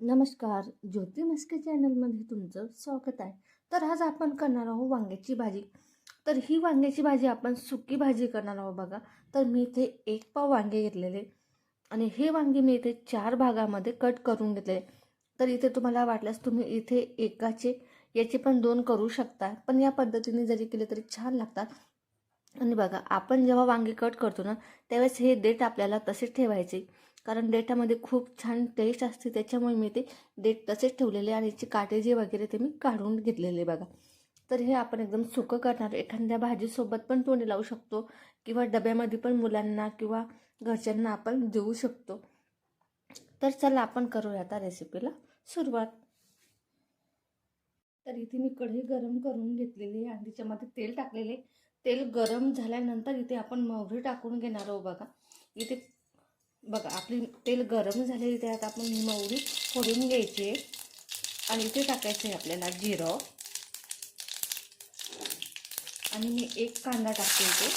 नमस्कार ज्योती मस्के चॅनलमध्ये तुमचं स्वागत आहे. तर आज आपण करणार आहोत वांग्याची भाजी. तर ही वांग्याची भाजी आपण सुकी भाजी करणार आहोत बघा. तर मी इथे एक पाव वांगे घेतलेले आणि हे वांगे मी इथे चार भागामध्ये कट करून घेतले. तर इथे तुम्हाला वाटल्यास तुम्ही इथे एकाचे याचे पण दोन करू शकता. पण या पद्धतीने जरी केले तरी छान लागतात. आणि बघा आपण जेव्हा वांगे कट करतो ना त्यावेळेस हे देठ आपल्याला तसेच ठेवायचे. कारण डेटामध्ये खूप छान टेस्ट असते त्याच्यामुळे मी ते डेट तसेच ठेवलेले आणि याची काटे जे वगैरे ते मी काढून घेतलेले बघा. तर हे आपण एकदम सुकं करणार. एखाद्या भाजीसोबत पण तोंडी लावू शकतो किंवा डब्यामध्ये पण मुलांना किंवा घरच्यांना आपण देऊ शकतो. तर चला आपण करूया आता रेसिपीला सुरुवात. तर इथे मी कढई गरम करून घेतलेली आहे आणि त्याच्यामध्ये तेल टाकलेले तेल गरम झाल्यानंतर इथे आपण मोहरी टाकून घेणार आहोत बघा. इथे बघा आपली तेल गरम झालेली त्यात आपण ही मोहरी फोडून घ्यायची. आणि इथे टाकायचं आहे आपल्याला जिरं. आणि मी एक कांदा टाकते इथे.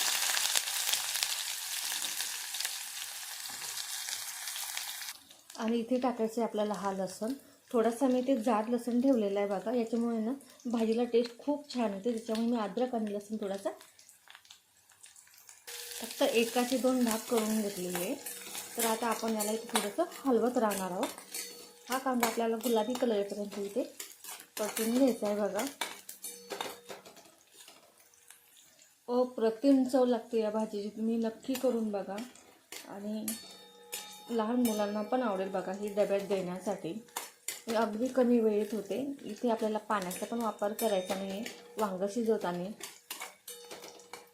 आणि इथे टाकायचं आहे आपल्याला हा लसण. थोडासा मी ते जाड लसण ठेवलेला आहे बघा याच्यामुळे ना भाजीला टेस्ट खूप छान येते त्याच्यामुळे मी अद्रक आणि लसूण थोडासा फक्त एकाचे दोन भाग करून घेतलेले आहे. तर आता आपण याला इथे थोडंसं हलवत राहणार आहोत. हा कांदा आपल्याला गुलाबी कलर येईपर्यंत इथे परतून घ्यायचा आहे बघा. अप्रतिम चव लागते या भाजीची. तुम्ही नक्की करून बघा. आणि लहान मुलांना पण आवडेल बघा ही डब्यात देण्यासाठी. अगदी कमी वेळेत होते. इथे आपल्याला पाण्याचा पण वापर करायचा नाही वांगं शिजवताना.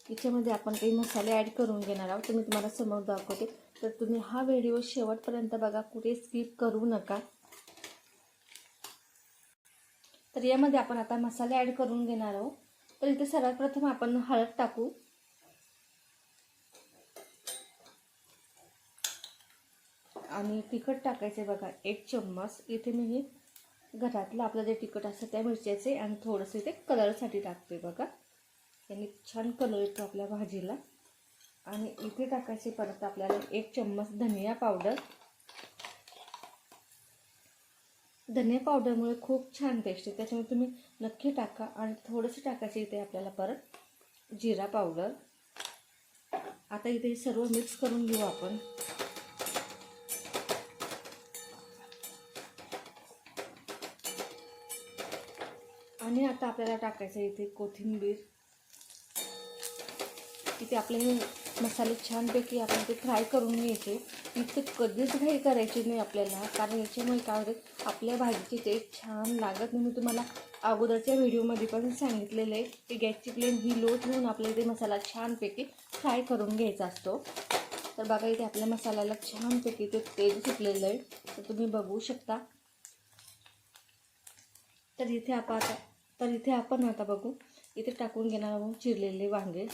इथेमध्ये आपण काही मसाले ॲड करून घेणार आहोत. तर मी तुम्हाला समोर दाखवते. तर तुम्ही हा व्हिडिओ शेवटपर्यंत बघा कुठे स्किप करू नका. तर यामध्ये आपण आता मसाले ॲड करून घेणार आहोत. तर इथे सर्वात प्रथम आपण हळद टाकू. आणि तिखट टाकायचे बघा एक चम्मच. इथे मी हे घरातलं आपलं जे तिखट असतं त्या मिरच्याचे आणि थोडंसं इथे कलरसाठी टाकते बघा. यांनी छान कलर येतो आपल्या भाजीला. आणि इथे टाकायची परत आपल्याला एक चम्मच धनिया पावडर. धनिया पावडरमुळे खूप छान टेस्ट आहे. त्याच्यामुळे तुम्ही नक्की टाका आणि थोडंसं टाकायचं इथे आपल्याला परत जिरा पावडर. आता इथे सर्व मिक्स करून घेऊ आपण. आणि आता आपल्याला टाकायचं इथे कोथिंबीर. इथे आपले हे मसाले छानपैकी आपण ते फ्राय करून घ्यायचे. इथे कधीच घाई करायची नाही आपल्याला कारण याच्यामुळे काय होते आपल्या भाजीची टेस्ट छान लागत नाही. मी तुम्हाला अगोदरच्या व्हिडिओमध्ये पण सांगितलेलं आहे की गॅसची फ्लेम ही लो ठेवून आपल्याला ते मसाला छानपैकी फ्राय करून घ्यायचा असतो. तर बघा इथे आपल्या मसाल्याला छानपैकी ते तेल सुटलेलं आहे. तर तुम्ही बघू शकता. तर इथे आपण आता तर इथे आपण आता बघू इथे टाकून घेणार आहोत चिरलेले वांगे.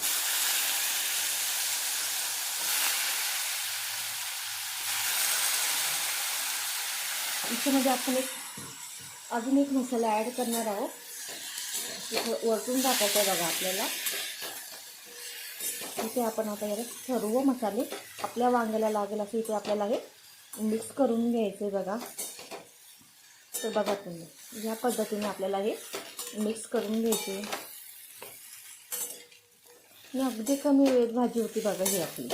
याच्यामध्ये म्हणजे आपण एक अजून एक मसाला ॲड करणार आहोत. इथं वरतून टाकायचं आहे बघा आपल्याला. इथे आपण आता याला सर्व मसाले आपल्या वांग्याला लागेल असं इथे आपल्याला हे मिक्स करून घ्यायचे बघा. तर बघा तुम्ही या पद्धतीने आपल्याला हे मिक्स करून घ्यायचे मी अगदी कमी वेळेत भाजी होती बघा ही आपली.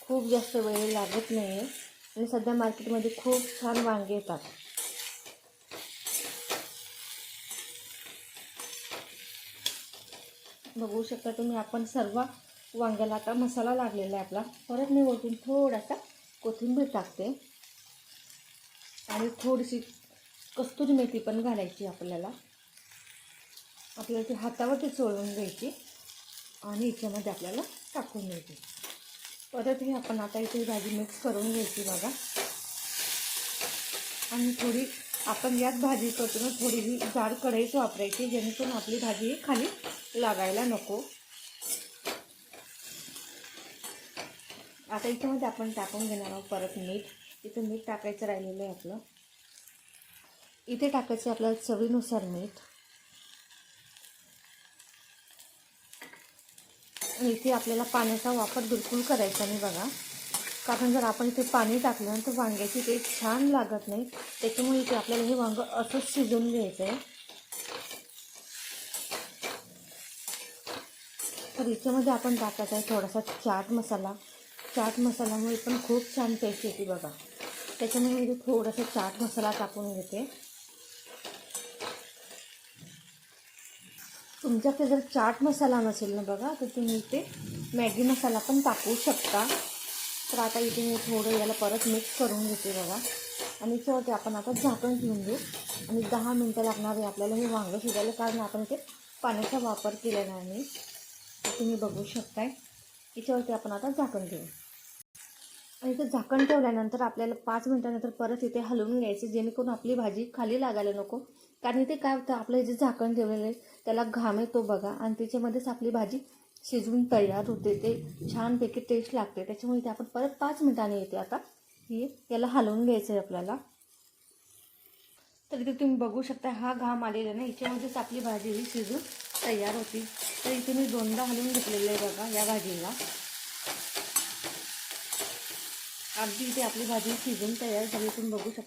खूप जास्त वेळ लागत नाही आहे आणि सध्या मार्केटमध्ये खूप छान वांगे येतात. बघू शकता तुम्ही आपण सर्व वांग्याला आता मसाला लागलेला आहे आपला. परत मी वरतून थोडासा कोथिंबीर टाकते. आणि थोडीशी कस्तुरी मेथी पण घालायची आपल्याला. आपल्याला ती हातावरती चोळून घ्यायची आणि याच्यामध्ये आपल्याला टाकून घ्यायची परत ही आपण आता इथे भाजी मिक्स करून घ्यायची बघा. आणि थोडी आपण यात भाजी करतो ना थोडी ही जाड कढईच वापरायची जेणेकरून आपली भाजी खाली लागायला नको. आता याच्यामध्ये आपण टाकून घेणार आहोत परत मीठ. इथं मीठ टाकायचं राहिलेलं आहे आपलं. इथे टाकायचं आपल्याला चवीनुसार मीठ. आणि इथे आपल्याला पाण्याचा वापर बिलकुल करायचा नाही बघा. कारण जर आपण इथे पाणी टाकलं तर वांग्याची ते छान लागत नाही. त्याच्यामुळे इथे आपल्याला हे वांगं असंच शिजवून घ्यायचं आहे तर याच्यामध्ये आपण टाकायचा आहे थोडासा चाट मसाला. चाट मसाल्यामुळे पण खूप छान टेस्ट येते बघा. त्याच्यामुळे मी थोडासा चाट मसाला टाकून घेते. तुमच्याकडे जर चाट मसाला नसेल ना बघा तर तुम्ही इथे मॅगी मसाला पण टाकू शकता. तर आता इथे मी थोडं याला परत मिक्स करून घेते बघा. आणि याच्यावरती आपण आता झाकण ठेवून देऊ आणि दहा मिनटं लागणार आहे आपल्याला हे वांगं शिजायला कारण आपण इथे पाण्याचा वापर केला नाही. तुम्ही बघू शकताय. याच्यावरती आपण आता झाकण घेऊ आणि इथे झाकण ठेवल्यानंतर आपल्याला पाच मिनटानंतर परत इथे हलवून घ्यायचे जेणेकरून आपली भाजी खाली लागायला नको. कारण इथे काय होतं आपलं जे झाकण ठेवलेलं आहे त्याला घाम येतो बघा. आणि त्याच्यामध्येच आपली भाजी शिजवून तयार होते. ते छानपैकी टेस्ट लागते. त्याच्यामुळे इथे आपण परत पाच मिनटांनी येते आता ही याला हलवून घ्यायचं आहे आपल्याला. तर इथे तुम्ही बघू शकता हा घाम आलेला ना याच्यामध्येच आपली भाजी ही शिजून तयार होती. तर इथे मी दोनदा हलवून घेतलेलं आहे बघा या भाजीला. अगदी इथे आपली भाजी शिजून तयार झाली तुम्ही बघू शकता.